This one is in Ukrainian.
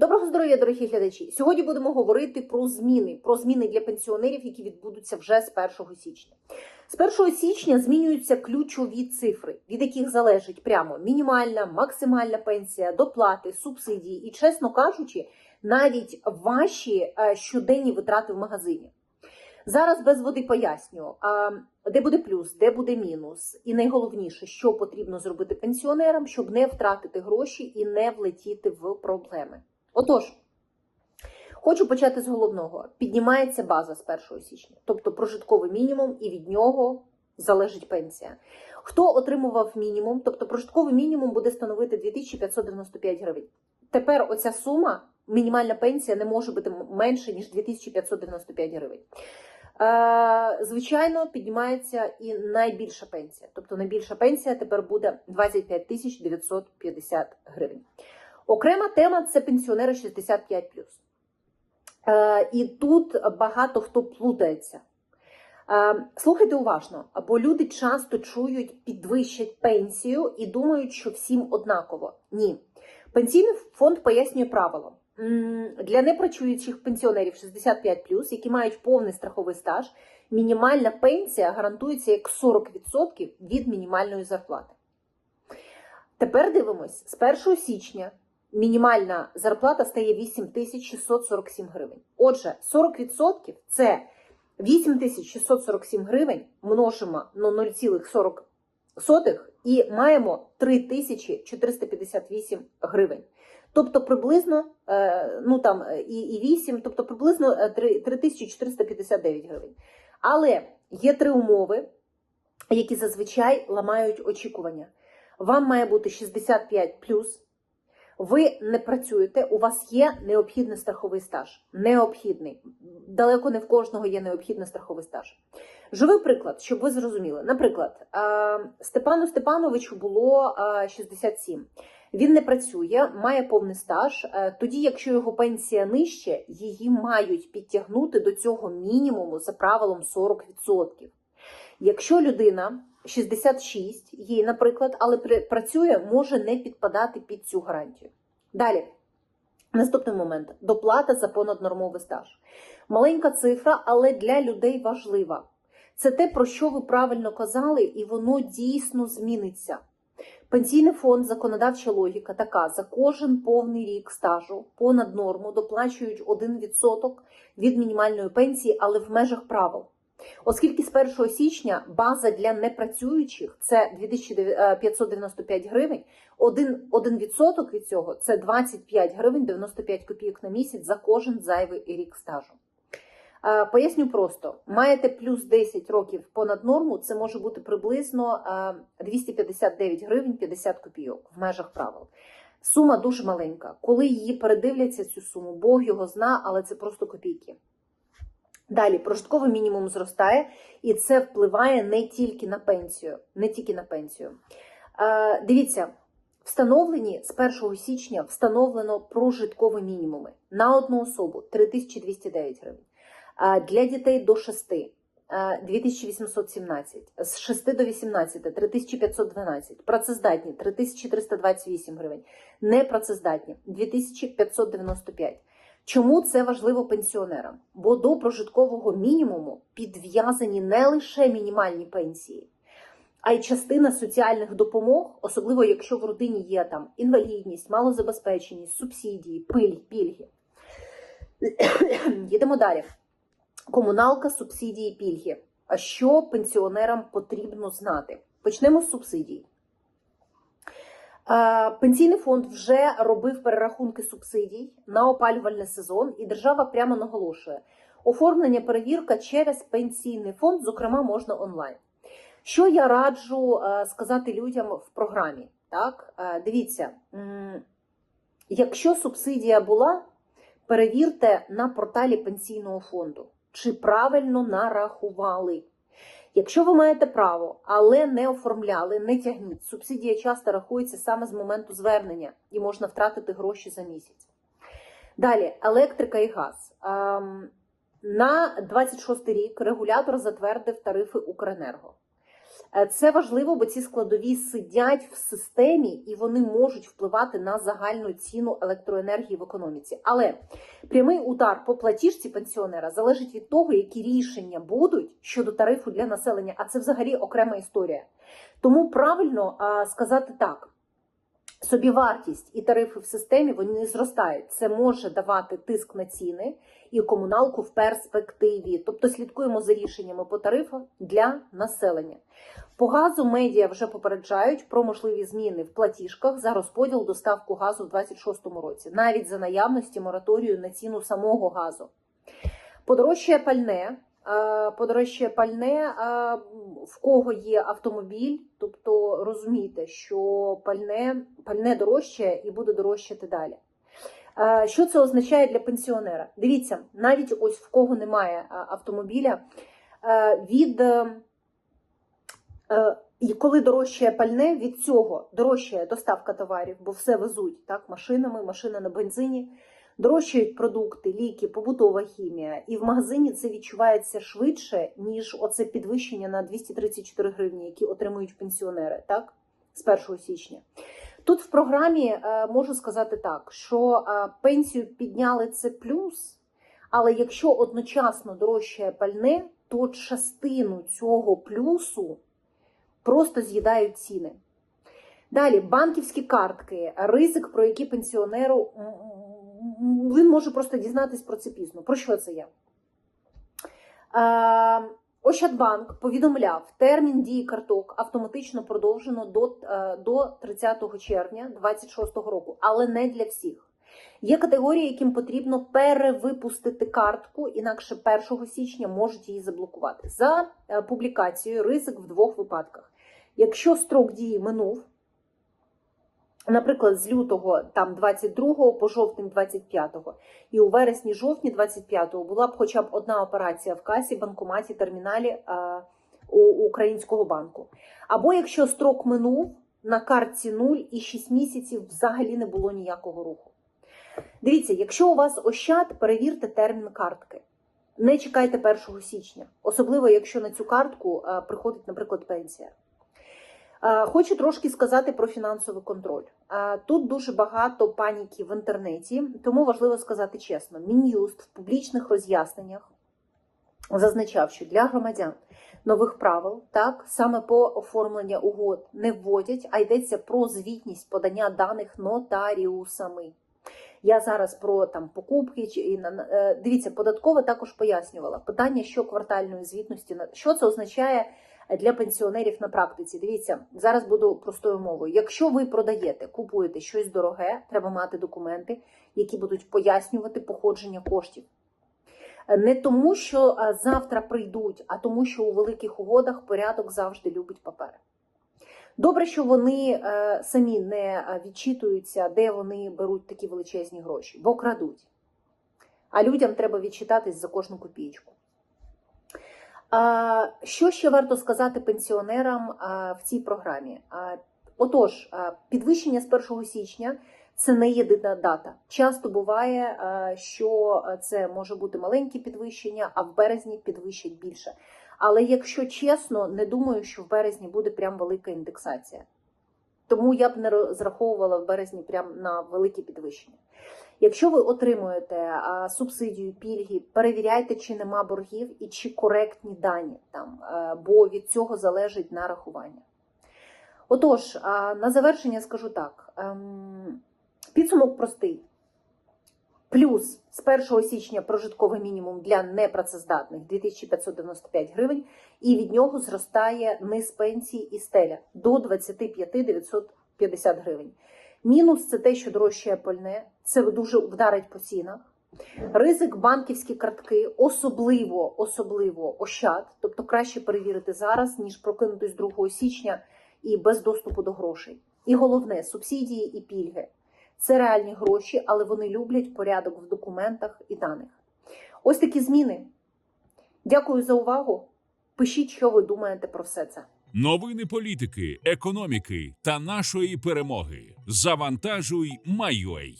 Доброго здоров'я, дорогі глядачі! Сьогодні будемо говорити про зміни, про зміни для пенсіонерів, які відбудуться вже з 1 січня. З 1 січня змінюються ключові цифри, від яких залежить прямо мінімальна, максимальна пенсія, доплати, субсидії і, чесно кажучи, навіть ваші е, щоденні витрати в магазині. Зараз без води поясню, де буде плюс, де буде мінус, і найголовніше, що потрібно зробити пенсіонерам, щоб не втратити гроші і не влетіти в проблеми. Отож, хочу почати з головного: піднімається база з 1 січня, тобто прожитковий мінімум, і від нього залежить пенсія. Хто отримував мінімум, тобто прожитковий мінімум буде становити 2595 гривень. Тепер оця сума, мінімальна пенсія, не може бути менше ніж 2595 гривень. Е, Звичайно, піднімається і найбільша пенсія. Тобто найбільша пенсія тепер буде 25 тисяч 950 гривень. Окрема тема це пенсіонери 65 Е, І тут багато хто плутається. Е, Слухайте уважно, бо люди часто чують, підвищать пенсію і думають, що всім однаково. Ні. Пенсійний фонд пояснює правило. Для непрацюючих пенсіонерів 65 які мають повний страховий стаж, мінімальна пенсія гарантується як 40% від мінімальної зарплати. Тепер дивимось, з 1 січня мінімальна зарплата стає 8647 гривень. Отже, 40% це 8647 гривень множимо на 0,40 і маємо 3458 гривень. Тобто приблизно е, ну там і, і 8, тобто приблизно е, 3 3459 гривень. Але є три умови, які зазвичай ламають очікування. Вам має бути 65 ви не працюєте, у вас є необхідний страховий стаж. Необхідний. Далеко не в кожного є необхідний страховий стаж. Живий приклад, щоб ви зрозуміли. Наприклад, Степану Степановичу було 67. Він не працює, має повний стаж. Е, Тоді, якщо його пенсія нижче, її мають підтягнути до цього мінімуму за правилом 40%. Якщо людина 66, їй, наприклад, але працює, може не підпадати під цю гарантію. Далі. Наступний момент доплата за понаднормовий стаж. Маленька цифра, але для людей важлива. Це те, про що ви правильно казали, і воно дійсно зміниться. Пенсійний фонд, законодавча логіка така: за кожен повний рік стажу понад норму доплачують 1% від мінімальної пенсії, але в межах правил. Оскільки з 1 січня база для непрацюючих це 2595 гривень, 1%, 1% від цього це 25 гривень 95 копійок на місяць за кожен зайвий рік стажу. Е, Поясню просто: маєте плюс 10 років понад норму, це може бути приблизно е, 259 гривень 50 копійок в межах правил. Сума дуже маленька. Коли її передивляться, цю суму, Бог його зна, але це просто копійки. Далі прожитковий мінімум зростає, і це впливає не тільки на пенсію. Не тільки на пенсію. Е, дивіться, встановлені з 1 січня встановлено прожиткові мінімуми на одну особу 3209 гривень. А для дітей до 6 е, 2817, з 6 до 18 3512, працездатні 3328 гривень, непрацездатні 2595. Чому це важливо пенсіонерам? Бо до прожиткового мінімуму підв'язані не лише мінімальні пенсії, а й частина соціальних допомог, особливо якщо в родині є там інвалідність, малозабезпеченість, субсидії, пиль, пільги. Їдемо далі. Комуналка, субсидії, пільги. А що пенсіонерам потрібно знати? Почнемо з субсидій. Пенсійний фонд вже робив перерахунки субсидій на опалювальний сезон, і держава прямо наголошує: оформлення перевірка через пенсійний фонд, зокрема, можна онлайн. Що я раджу е, сказати людям в програмі? Так, Е, дивіться, якщо субсидія була, перевірте на порталі пенсійного фонду, чи правильно нарахували. Якщо ви маєте право, але не оформляли, не тягніть. Субсидія часто рахується саме з моменту звернення і можна втратити гроші за місяць. Далі, електрика і газ. Ем, На 26 рік регулятор затвердив тарифи Укренерго. Е, Це важливо, бо ці складові сидять в системі і вони можуть впливати на загальну ціну електроенергії в економіці. Але прямий удар по платіжці пенсіонера залежить від того, які рішення будуть щодо тарифу для населення. А це взагалі окрема історія. Тому правильно сказати так. Собівартість і тарифи в системі вони зростають. Це може давати тиск на ціни і комуналку в перспективі. Тобто слідкуємо за рішеннями по тарифах для населення. По газу медіа вже попереджають про можливі зміни в платіжках за розподіл доставку газу в 2026 році, навіть за наявності мораторію на ціну самого газу. Подорожчає пальне. Е, Подорожчає пальне, е, в кого є автомобіль, тобто розумійте, що пальне, пальне дорожчає і буде дорожчати далі. Е, Що це означає для пенсіонера? Дивіться, навіть ось в кого немає автомобіля, від і коли дорожчає пальне, від цього дорожчає доставка товарів, бо все везуть так, машинами, машина на бензині. Дорожчають продукти, ліки, побутова хімія, і в магазині це відчувається швидше, ніж оце підвищення на 234 гривні, які отримують пенсіонери, так з 1 січня. Тут в програмі е, можу сказати так, що е, пенсію підняли це плюс, але якщо одночасно дорожчає пальне, то частину цього плюсу просто з'їдають ціни. Далі банківські картки, ризик, про який пенсіонеру він може просто дізнатись про це пізно. Про що це я? Е, Ощадбанк повідомляв, термін дії карток автоматично продовжено до, е, до 30 червня 2026 року, але не для всіх. Є категорії, яким потрібно перевипустити картку, інакше 1 січня можуть її заблокувати. За е, публікацією ризик в двох випадках. Якщо строк дії минув, наприклад, з лютого там 22 по жовтень 25-го. і у вересні-жовтні 25 була б хоча б одна операція в касі, банкоматі, терміналі е, у українського банку. Або якщо строк минув на картці 0 і 6 місяців взагалі не було ніякого руху. Дивіться, якщо у вас ощад, перевірте термін картки. Не чекайте 1 січня, особливо якщо на цю картку е, приходить, наприклад, пенсія. Е, Хочу трошки сказати про фінансовий контроль. Е, Тут дуже багато паніки в інтернеті, тому важливо сказати чесно: Мін'юст в публічних роз'ясненнях зазначав, що для громадян нових правил так саме по оформленню угод не вводять, а йдеться про звітність подання даних нотаріусами. Я зараз про там покупки чи і на- е, дивіться, податкова також пояснювала питання щоквартальної звітності. на- Що це означає для пенсіонерів на практиці? Дивіться, зараз буду простою мовою. Якщо ви продаєте, купуєте щось дороге, треба мати документи, які будуть пояснювати походження коштів. Не тому, що завтра прийдуть, а тому, що у великих угодах порядок завжди любить папери. Добре, що вони е, самі не відчитуються, де вони беруть такі величезні гроші, бо крадуть. А людям треба відчитатись за кожну копійку. Що ще варто сказати пенсіонерам в цій програмі? Отож, підвищення з 1 січня це не єдина дата. Часто буває, що це може бути маленьке підвищення, а в березні підвищать більше. Але якщо чесно, не думаю, що в березні буде прям велика індексація. Тому я б не розраховувала в березні прям на великі підвищення. Якщо ви отримуєте субсидію, пільги, перевіряйте, чи нема боргів і чи коректні дані там, е, бо від цього залежить нарахування. Отож, на завершення скажу так: ем, підсумок простий. Плюс з 1 січня прожитковий мінімум для непрацездатних 2595 гривень, і від нього зростає низ пенсії і стеля до 25 950 гривень. Мінус це те, що дорожчає пальне, це дуже вдарить по цінах. Ризик банківські картки, особливо, особливо ощад, тобто краще перевірити зараз, ніж прокинутись 2 січня і без доступу до грошей. І головне субсидії і пільги. Це реальні гроші, але вони люблять порядок в документах і даних. Ось такі зміни. Дякую за увагу. Пишіть, що ви думаєте про все це. Новини політики, економіки та нашої перемоги. Завантажуй, Майой.